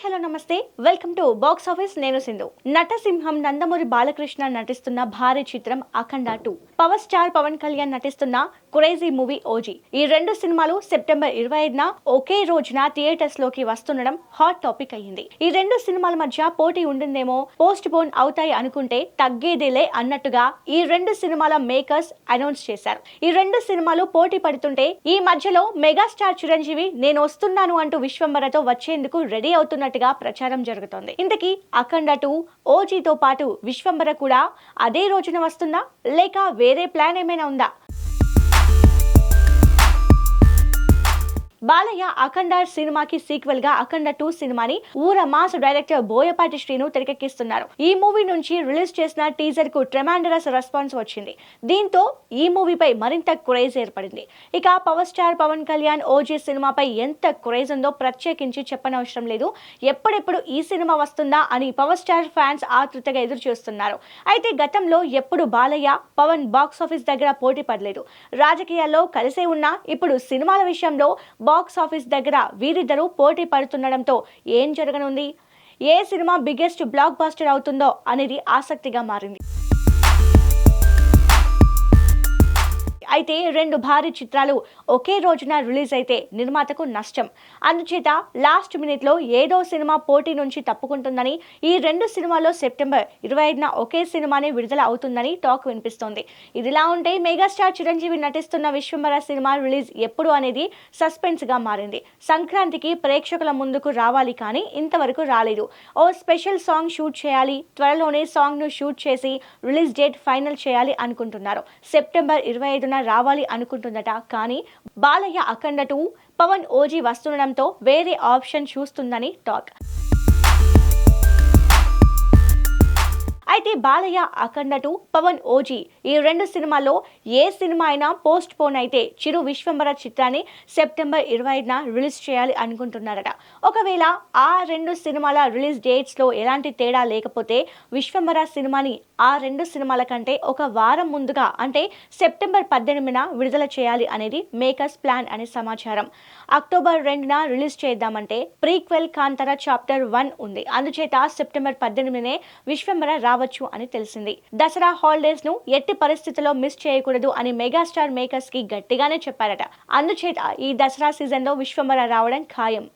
Hi hello నమస్తే. Welcome to box office నేను సింధు. నటసింహం నందమూరి బాలకృష్ణ నటిస్తున్న భారీ చిత్రం Akhanda two. Power star Pawan Kalyan నటిస్తున్న క్రేజీ మూవీ ఓజీ ఈ రెండు సినిమాలు సెప్టెంబర్ ఇరవై ఐదున ఒకే రోజున థియేటర్స్లోకి వస్తుండడం హాట్ టాపిక్ అయ్యింది. ఈ రెండు సినిమాల మధ్య పోటీ ఉంటుందేమో పోస్ట్ పోన్ అవుతాయి అనుకుంటే తగ్గేదేలే అన్నట్టుగా ఈ రెండు సినిమాల మేకర్స్ అనౌన్స్ చేశారు. ఈ రెండు సినిమాలు పోటీ పడుతుంటే ఈ మధ్యలో మెగాస్టార్ చిరంజీవి నేను వస్తున్నాను అంటూ విశ్వంబరతో వచ్చేందుకు రెడీ చేస్తున్నట్టుగా ప్రచారం జరుగుతోంది. ఇంతకీ అఖండ టూ ఓజీతో పాటు విశ్వంబర కూడా అదే రోజున వస్తుందా? లేక వేరే ప్లాన్ ఏమైనా ఉందా? బాలయ్య అఖండ సినిమాకి సీక్వెల్గా అఖండ టూ సినిమాని ఊర మాస్ డైరెక్టర్ బోయపాటి శ్రీను తెరకెక్కిస్తున్నారు. ఈ మూవీ నుంచి రిలీజ్ చేసిన టీజర్కు ట్రెమాండరస్ రెస్పాన్స్ వచ్చింది. దీంతో ఈ మూవీపై మరింత క్రేజ్ ఏర్పడింది. ఇక power star Pawan Kalyan OG సినిమాపై ఎంత క్రేజ్ ఉందో ప్రత్యేకించి చెప్పనవసరం లేదు. ఎప్పుడెప్పుడు ఈ సినిమా వస్తుందా అని పవర్ స్టార్ ఫ్యాన్స్ ఆతృతగా ఎదురు చూస్తున్నారు అయితే గతంలో ఎప్పుడు బాలయ్య పవన్ బాక్స్ ఆఫీస్ దగ్గర పోటీ పడలేదు. రాజకీయాల్లో కలిసే ఉన్నా ఇప్పుడు సినిమాల విషయంలో బాక్స్ ఆఫీస్ దగ్గర వీరిద్దరూ పోటీ పడుతుండడంతో ఏం జరగనుంది? ఏ సినిమా బిగ్గెస్ట్ బ్లాక్ బాస్టర్ అవుతుందో అనేది ఆసక్తిగా మారింది. అయితే రెండు భారీ చిత్రాలు ఒకే రోజున రిలీజ్ అయితే నిర్మాతకు నష్టం. అందుచేత లాస్ట్ మినిట్లో ఏదో సినిమా పోటీ నుంచి తప్పుకుంటుందని ఈ రెండు సినిమాల్లో సెప్టెంబర్ ఇరవై ఐదున ఒకే సినిమానే విడుదల అవుతుందని టాక్ వినిపిస్తోంది. ఇదిలా ఉంటే మెగాస్టార్ చిరంజీవి నటిస్తున్న విశ్వంబర సినిమా రిలీజ్ ఎప్పుడు అనేది సస్పెన్స్గా మారింది. సంక్రాంతికి ప్రేక్షకుల ముందుకు రావాలి కానీ ఇంతవరకు రాలేదు. ఓ స్పెషల్ సాంగ్ షూట్ చేయాలి త్వరలోనే సాంగ్ను షూట్ చేసి రిలీజ్ డేట్ ఫైనల్ చేయాలి అనుకుంటున్నారు. సెప్టెంబర్ ఇరవై ఐదున రావాలి అనుకుంటుందట. కానీ బాలయ్య అఖండ టూ పవన్ ఓజీ వస్తుండడంతో వేరే ఆప్షన్ చూస్తుందని టాక్. అయితే బాలయ్య అఖండ టు పవన్ ఓజీ. ఈ రెండు సినిమాల్లో ఏ సినిమా అయినా పోస్ట్ పోన్ అయితే చిరు విశ్వంబర చిత్రాన్ని సెప్టెంబర్ ఇరవై ఐదున రిలీజ్ చేయాలి అనుకుంటున్నారట. ఒకవేళ ఆ రెండు సినిమాల రిలీజ్ డేట్స్లో ఎలాంటి తేడా లేకపోతే విశ్వంబర సినిమాని ఆ రెండు సినిమాల కంటే ఒక వారం ముందుగా అంటే సెప్టెంబర్ పద్దెనిమిదిన విడుదల చేయాలి అనేది మేకర్స్ ప్లాన్ అనే సమాచారం. అక్టోబర్ రెండున రిలీజ్ చేద్దామంటే ప్రీక్వెల్ కాంతార చాప్టర్ వన్ ఉంది. అందుచేత సెప్టెంబర్ పద్దెనిమిదినే విశ్వంబర రావచ్చు అని తెలిసింది. దసరా హాలిడేస్ను ఎట్టి పరిస్థితుల్లో మిస్ చేయకూడదు అని మెగాస్టార్ మేకర్స్కి గట్టిగానే చెప్పారట. అందుచేత ఈ దసరా సీజన్లో విశ్వంబర రావడం ఖాయం.